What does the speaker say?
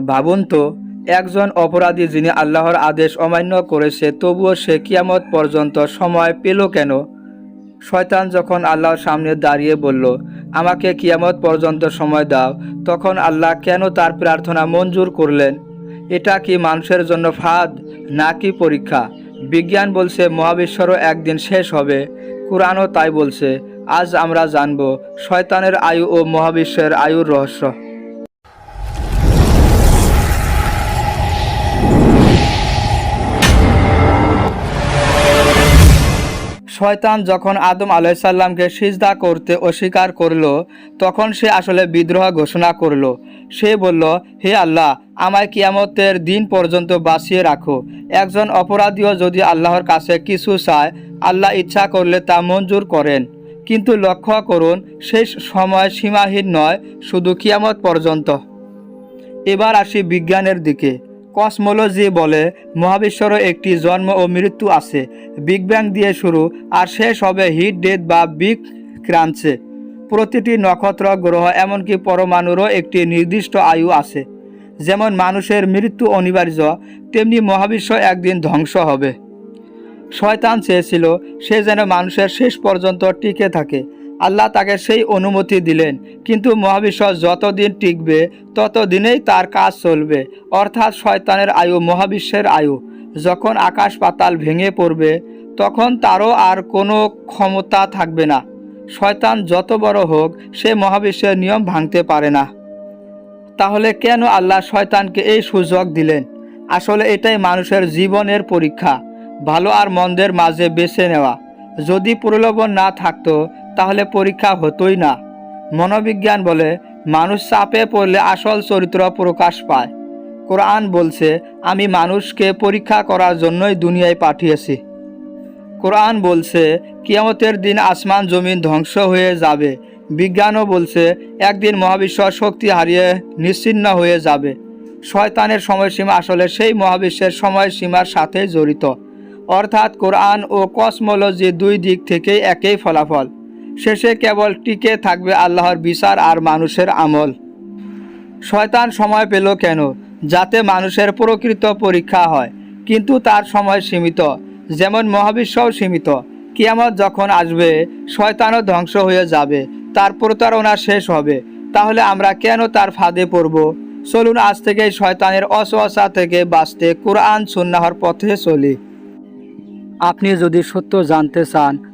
ভাবুন তো, একজন অপরাধী যিনি আল্লাহর আদেশ অমান্য করেছে, তবুও সে কিয়ামত পর্যন্ত সময় পেল কেন? শয়তান যখন আল্লাহর সামনে দাঁড়িয়ে বলল, আমাকে কিয়ামত পর্যন্ত সময় দাও তখন আল্লাহ কেন তার প্রার্থনা মঞ্জুর করলেন? এটা কি মানুষের জন্য ফাঁদ নাকি পরীক্ষা? বিজ্ঞান বলছে মহাবিশ্বরও একদিন শেষ হবে। কোরআনও তাই বলছে, আজ আমরা জানব, শয়তানের আয়ু ও মহাবিশ্বের আয়ুর রহস্য। শয়তান যখন আদম আলাইসাল্লামকে সিজদা করতে অস্বীকার করল, তখন সে আসলে বিদ্রোহ ঘোষণা করল। সে বলল, হে আল্লাহ, আমায় কিয়ামতের দিন পর্যন্ত বাঁচিয়ে রাখো। একজন অপরাধীও যদি আল্লাহর কাছে কিছু চায়, আল্লাহ ইচ্ছা করলে তা মঞ্জুর করেন। কিন্তু লক্ষ্য করুন সেই সময় সীমাহীন নয়, শুধু কিয়ামত পর্যন্ত। এবার আসি বিজ্ঞানের দিকে। কসমোলজি বলে, মহাবিশ্বরও একটি জন্ম ও মৃত্যু আছে। বিগ ব্যাং দিয়ে শুরু, আর শেষ হবে হিট ডেথ বা বিগ ক্রাঞ্চে। প্রতিটি নক্ষত্র গ্রহ এমনকি পরমাণুরও একটি নির্দিষ্ট আয়ু আছে। যেমন মানুষের মৃত্যু অনিবার্য, তেমনি মহাবিশ্ব একদিন ধ্বংস হবে। শয়তান চেয়েছিল সে যেন মানুষের শেষ পর্যন্ত টিকে থাকে। আল্লাহ তাকে সেই অনুমতি দিলেন। কিন্তু মহাবিশ্ব যতদিন টিকবে, ততদিনেই তার কাজ চলবে। অর্থাৎ শয়তানের আয়ু, মহাবিশ্বের আয়ু। যখন আকাশ পাতাল ভেঙে পড়বে, তখন তারও আর কোনো ক্ষমতা থাকবে না। শয়তান যত বড় হোক, সে মহাবিশ্বের নিয়ম ভাঙতে পারে না। তাহলে কেন আল্লাহ শয়তানকে এই সুযোগ দিলেন? আসলে এটাই মানুষের জীবনের পরীক্ষা। ভালো আর মন্দের মাঝে বেছে নেওয়া। যদি প্রলোভন না থাকতো তাহলে পরীক্ষা হতোই না। মনোবিজ্ঞান বলে, মানুষ চাপে পড়লে আসল চরিত্র প্রকাশ পায়। কোরআন বলছে, আমি মানুষকে পরীক্ষা করার জন্যই দুনিয়ায় পাঠিয়েছি। কোরআন বলছে, কিয়ামতের দিন আসমান জমিন ধ্বংস হয়ে যাবে। বিজ্ঞানও বলছে, একদিন মহাবিশ্ব শক্তি হারিয়ে নিশ্চিন্ন হয়ে যাবে। শয়তানের সময়সীমা আসলে সেই মহাবিশ্বের সময়সীমার সাথে জড়িত। অর্থাৎ কোরআন ও কসমোলজি দুই দিক থেকেই একই ফলাফল। শেষে কেবল টিকে থাকবে আল্লাহর বিচার আর মানুষের আমল। শয়তান সময় পেল কেন? যাতে মানুষের প্রকৃত পরীক্ষা হয়। কিন্তু তার সময় সীমিত। যেমন মহাবিশ্বও সীমিত। কিয়ামত যখন আসবে, শয়তানও ধ্বংস হয়ে যাবে। তার প্রতারণা শেষ হবে। তাহলে আমরা কেন তার ফাঁদে পড়ব? চলুন আজ থেকে শয়তানের অসহসা থেকে বাঁচতে কোরআন সুন্নাহর পথে চলি। আপনি যদি সত্য জানতে চান